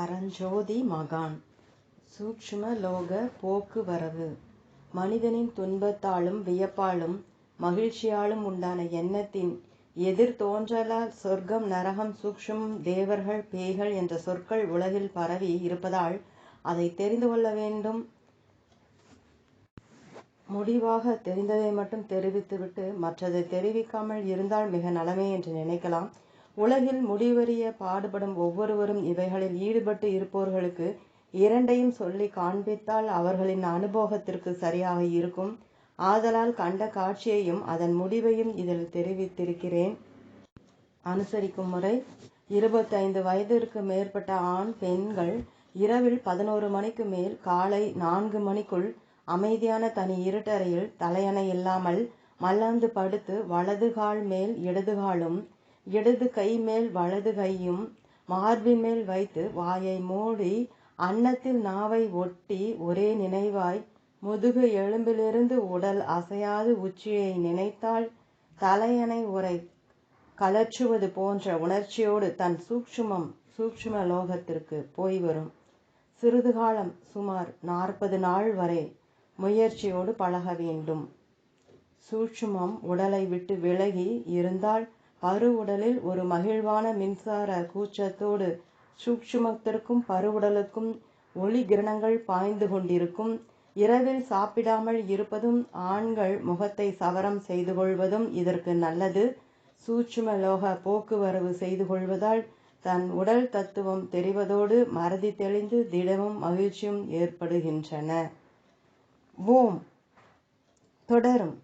பரஞ்சோதி மகான். சூக்ஷ்ம லோக போக்குவரவு. மனிதனின் துன்பத்தாலும் வியப்பாலும் மகிழ்ச்சியாலும் உண்டான எண்ணத்தின் எதிர் தோன்றலால் சொர்க்கம் நரகம் சூக்ஷ்மம் தேவர்கள் பேய்கள் என்ற சொற்கள் உலகில் பரவி இருப்பதால் அதை தெரிந்து கொள்ள வேண்டும். முடிவாக தெரிந்ததை மட்டும் தெரிவித்துவிட்டு மற்றதை தெரிவிக்காமல் இருந்தால் மிக நலமே என்று நினைக்கலாம். உலகில் முடிவறிய பாடுபடும் ஒவ்வொருவரும் இவைகளில் ஈடுபட்டு இருப்பவர்களுக்கு இரண்டையும் சொல்லி காண்பித்தால் அவர்களின் அனுபவத்திற்கு சரியாக இருக்கும். ஆதலால் கண்ட காட்சியையும் அதன் முடிவையும் இதில் தெரிவித்திருக்கிறேன். அனுசரிக்கும் முறை. இருபத்தைந்து வயதிற்கு மேற்பட்ட ஆண் பெண்கள் இரவில் பதினோரு மணிக்கு மேல் காலை நான்கு மணிக்குள் அமைதியான தனி இருட்டறையில் தலையணை இல்லாமல் மல்லாந்து படுத்து வலது கால் மேல் இடது காலும் இடது கை மேல் வலது கையும் மார்பின் மேல் வைத்து வாயை மூடி அன்னத்தில் நாவை ஒட்டி ஒரே நினைவாய் முதுகு எலும்பிலிருந்து உடல் அசையாது உச்சியை நினைத்தால் தலையணை உரை கலற்றுவது போன்ற உணர்ச்சியோடு தன் சூக்ஷ்மம் சூக்ஷ்ம லோகத்திற்கு போய் வரும். சிறிது காலம் சுமார் நாற்பது நாள் வரை முயற்சியோடு பழக வேண்டும். சூட்சுமம் உடலை விட்டு விலகி இருந்தால் அருவுடலில் ஒரு மகிழ்வான மின்சார கூச்சத்தோடு சூக்ஷுமத்திற்கும் பருவுடலுக்கும் ஒளி கிரணங்கள் பாய்ந்து கொண்டிருக்கும். இரவில் சாப்பிடாமல் இருப்பதும் ஆண்கள் முகத்தை சவரம் செய்து கொள்வதும் இதற்கு நல்லது. சூட்சும லோக போக்குவரவு செய்து கொள்வதால் தன் உடல் தத்துவம் தெரிவதோடு மறதி தெளிந்து திடமும் மகிழ்ச்சியும் ஏற்படுகின்றன. ஓம். தொடரும்.